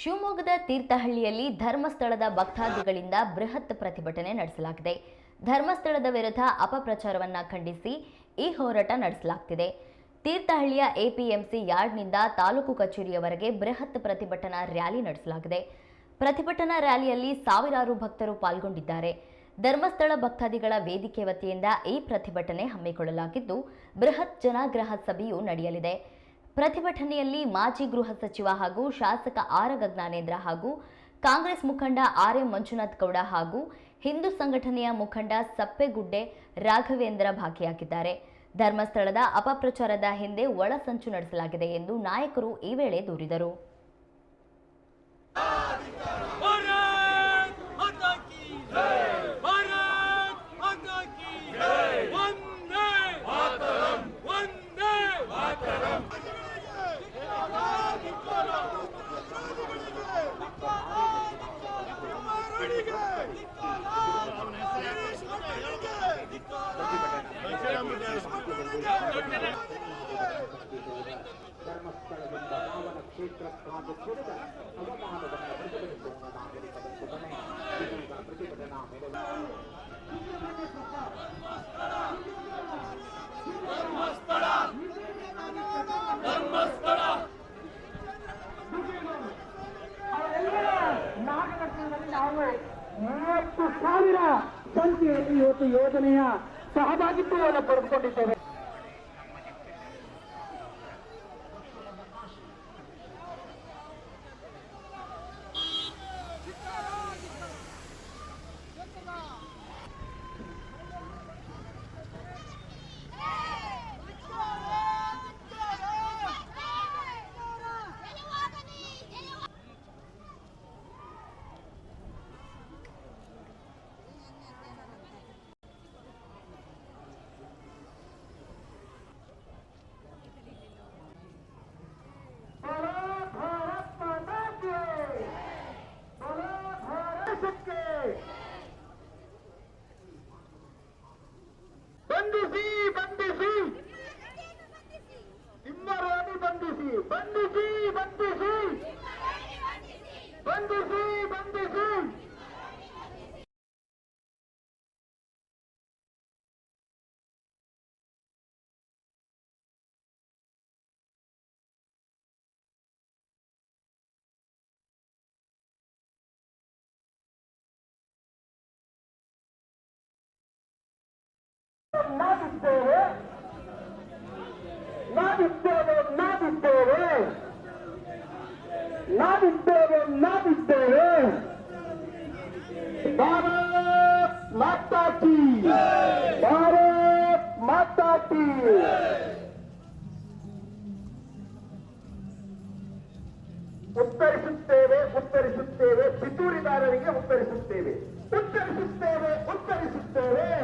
ಶಿವಮೊಗ್ಗದ ತೀರ್ಥಹಳ್ಳಿಯಲ್ಲಿ ಧರ್ಮಸ್ಥಳದ ಭಕ್ತಾದಿಗಳಿಂದ ಬೃಹತ್ ಪ್ರತಿಭಟನೆ ನಡೆಸಲಾಗಿದೆ. ಧರ್ಮಸ್ಥಳದ ವಿರುದ್ಧ ಅಪಪ್ರಚಾರವನ್ನ ಖಂಡಿಸಿ ಈ ಹೋರಾಟ ನಡೆಸಲಾಗ್ತಿದೆ. ತೀರ್ಥಹಳ್ಳಿಯ ಎಪಿಎಂಸಿ ಯಾರ್ಡ್ನಿಂದ ತಾಲೂಕು ಕಚೇರಿಯವರೆಗೆ ಬೃಹತ್ ಪ್ರತಿಭಟನಾ ರ್ಯಾಲಿ ನಡೆಸಲಾಗಿದೆ. ಪ್ರತಿಭಟನಾ ರ್ಯಾಲಿಯಲ್ಲಿ ಸಾವಿರಾರು ಭಕ್ತರು ಪಾಲ್ಗೊಂಡಿದ್ದಾರೆ. ಧರ್ಮಸ್ಥಳ ಭಕ್ತಾದಿಗಳ ವೇದಿಕೆ ವತಿಯಿಂದ ಈ ಪ್ರತಿಭಟನೆ ಹಮ್ಮಿಕೊಳ್ಳಲಾಗಿದ್ದು, ಬೃಹತ್ ಜನಾಗ್ರಹ ಸಭೆಯು ನಡೆಯಲಿದೆ. ಪ್ರತಿಭಟನೆಯಲ್ಲಿ ಮಾಜಿ ಗೃಹ ಸಚಿವ ಹಾಗೂ ಶಾಸಕ ಆರಗ ಗಜ್ಞಾನೇಂದ್ರ ಹಾಗೂ ಕಾಂಗ್ರೆಸ್ ಮುಖಂಡ ಆರ್ ಎಂ ಮಂಜುನಾಥ್ ಗೌಡ ಹಾಗೂ ಹಿಂದೂ ಸಂಘಟನೆಯ ಮುಖಂಡ ಸಪ್ಪೆಗುಡ್ಡೆ ರಾಘವೇಂದ್ರ ಭಾಗಿಯಾಗಿದ್ದಾರೆ. ಧರ್ಮಸ್ಥಳದ ಅಪಪ್ರಚಾರದ ಹಿಂದೆ ಒಳಸಂಚು ನಡೆಸಲಾಗಿದೆ ಎಂದು ನಾಯಕರು ಈ ವೇಳೆ ದೂರಿದರು. ಸಾವಿರ ಸಂಖ್ಯೆಯಲ್ಲಿ ಇವತ್ತು ಯೋಜನೆಯ ಸಹಭಾಗಿತ್ವವನ್ನು ಪಡೆದುಕೊಂಡಿದ್ದೇವೆ spirit ನಾವಿದ್ದೇವೆ. ನಾವಿದ್ದೇವೆ ನಾವಿದ್ದೇವೆ. ನಾವಿದ್ದೇವೆ ನಾವಿದ್ದೇವೆ. ಭಾರತ್ ಮಾತಾ ಕಿ. ಭಾರತ್ ಮಾತಾ ಕಿ. ಉತ್ತರಿಸುತ್ತೇವೆ ಉತ್ತರಿಸುತ್ತೇವೆ. ಪಿತೂರಿದಾರರಿಗೆ ಉತ್ತರಿಸುತ್ತೇವೆ. ಉತ್ತರಿಸುತ್ತೇವೆ ಉತ್ತರಿಸುತ್ತೇವೆ.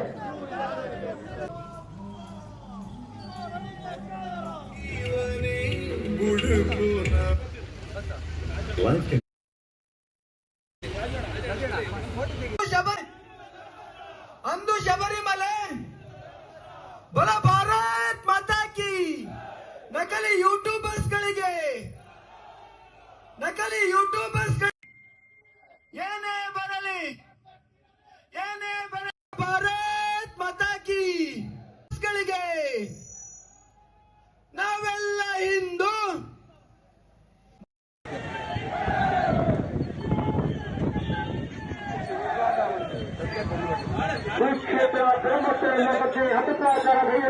ಶಬರಿ ಅಂದು ಶಬರಿಮಲೆ ಬಲ ಭಾರತ್ ಮಾತಾ ಕಿ ನಕಲಿ ಯೂಟ್ಯೂಬರ್ಸ್ ಗಳಿಗೆ ನಕಲಿ ಯೂಟ್ಯೂಬರ್ಸ್ ಏನೇ दुष्क्षेत्र ब्रह्मचर्य बच्चे हत्या कर रही